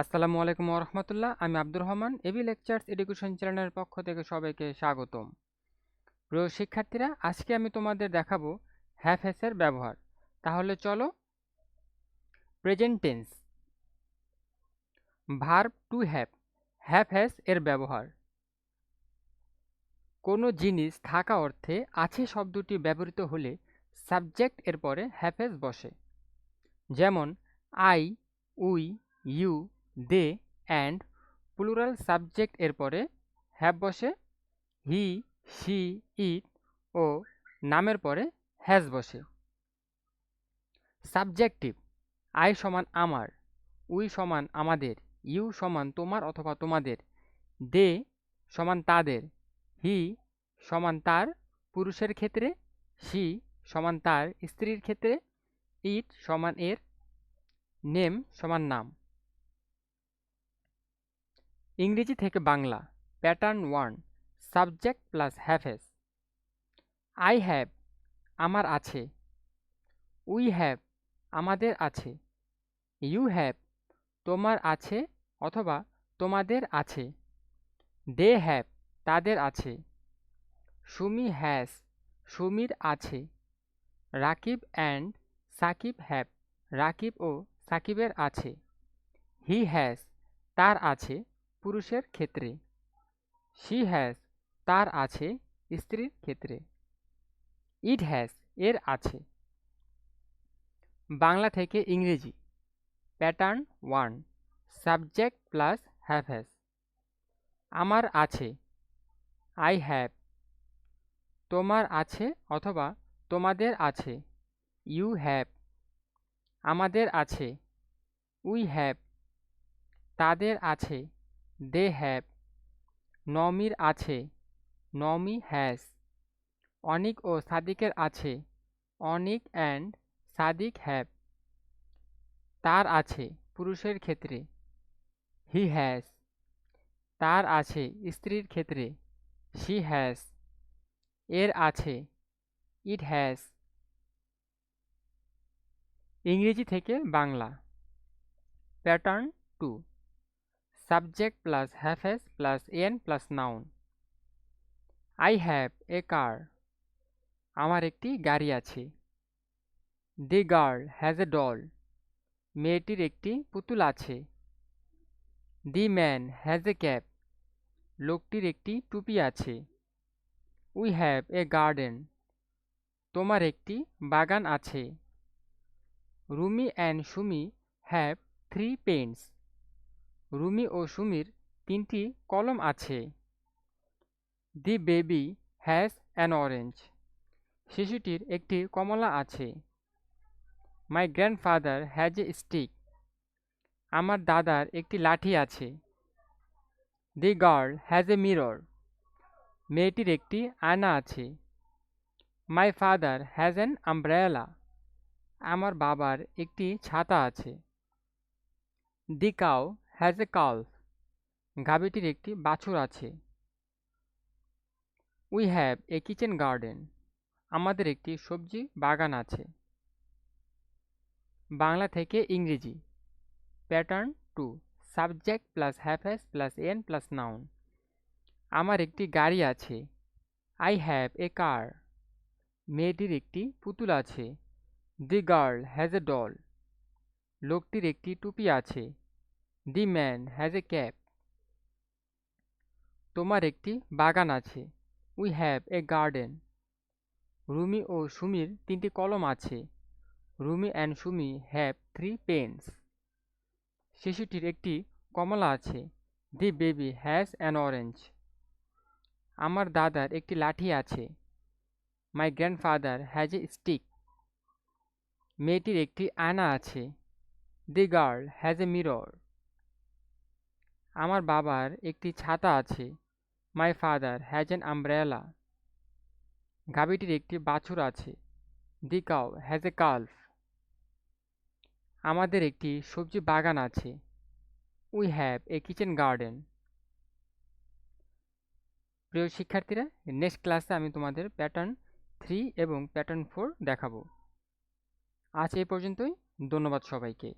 আসসালামু আলাইকুম রহমতুল্লাহ আমি Abdur Rahman, AB lectures education চ্যানেলের পক্ষ থেকে সবাইকে স্বাগতম। প্রিয় শিক্ষার্থীরা, আজকে আমি তোমাদের দেখাবো হ্যাভ হ্যাসের ব্যবহার। তাহলে চলো present tense verb to have have has এর ব্যবহার। কোনো জিনিস থাকা অর্থে আছে শব্দটি ব্যবহৃত হলে সাবজেক্ট এর পরে হ্যাভ হ্যাস বসে। যেমন I we you they and plural subject এর পরে হ্যাভ বসে হি সি ইট ও নামের পরে হ্যাজ বসে। সাবজেক্টিভ আই সমান আমার উই সমান আমাদের ইউ সমান তোমার অথবা তোমাদের দে সমান তাদের হি সমান তার পুরুষের ক্ষেত্রে সি সমান তার স্ত্রীর ক্ষেত্রে ইট সমান এর নেম সমান নাম। ইংরেজি থেকে Bangla pattern one subject plus haves I have আমার আছে। উই হ্যাভ আমাদের আছে। ইউ হ্যাভ তোমার আছে অথবা তোমাদের আছে। দে হ্যাভ তাদের আছে। সুমি হ্যাজ সুমির আছে। রাকিব অ্যান্ড সাকিব হ্যাভ রাকিব ও সাকিবের আছে। হি হ্যাজ তার আছে। পুরুষের ক্ষেত্রে। শি হ্যাজ তার আছে, স্ত্রীর ক্ষেত্রে। ইট হ্যাজ এর আছে। বাংলা থেকে ইংরেজি। Pattern one subject plus have has আমার আছে। আই হ্যাভ তোমার আছে অথবা তোমাদের আছে। ইউ হ্যাভ আমাদের আছে। উই হ্যাভ তাদের আছে। They have. নমির আছে। নমি হ্যাজ। অনিক ও সাদিকের আছে। Anik and Sadik have. তার আছে পুরুষের ক্ষেত্রে। He has. তার আছে স্ত্রীর ক্ষেত্রে। She has. এর আছে ইট হ্যাজ। ইংরেজি থেকে Bangla. Pattern two. Subject plus has plus N plus noun I have a car আমার একটি গাড়ি আছে। The girl has a doll মেয়েটির একটি পুতুল আছে। The man has a cap লোকটির একটি টুপি আছে। উই হ্যাভ এ গার্ডেন তোমার একটি বাগান আছে। Rumi and Sumi have three pens Rumi ও সুমির তিনটি কলম আছে। The baby has an orange শিশুটির একটি কমলা আছে। My grandfather has a stick আমার দাদার একটি লাঠি আছে the girl has a mirror মেয়েটির একটি আয়না আছে my father has an umbrella আমার বাবার একটি ছাতা আছে দি কাউ হ্যাজ এ কালফ গাভীটির একটি বাছুর আছে। We have a kitchen garden আমাদের একটি সবজি বাগান আছে। বাংলা থেকে ইংরেজি। Pattern two subject plus haves plus an plus noun আমার একটি গাড়ি আছে। আই হ্যাভ এ কার মেয়েটির একটি পুতুল আছে। The girl has a doll লোকটির একটি টুপি আছে। The man has a cap তোমার একটি বাগান আছে। We have a garden Rumi ও সুমির তিনটি কলম আছে। Rumi and Sumi have three pens শিশুটির একটি কমলা আছে। The baby has an orange আমার দাদার একটি লাঠি আছে। My grandfather has a stick মেয়েটির একটি আয়না আছে। The girl has a mirror আমার বাবার একটি ছাতা আছে। My father has an umbrella গাভীটির একটি বাছুর আছে। দি কাউ হ্যাজ এ কালফ আমাদের একটি সবজি বাগান আছে। We have a kitchen garden প্রিয় শিক্ষার্থীরা নেক্সট ক্লাসে আমি তোমাদের প্যাটার্ন থ্রি এবং প্যাটার্ন ফোর দেখাবো। আজ এই পর্যন্তই। ধন্যবাদ সবাইকে।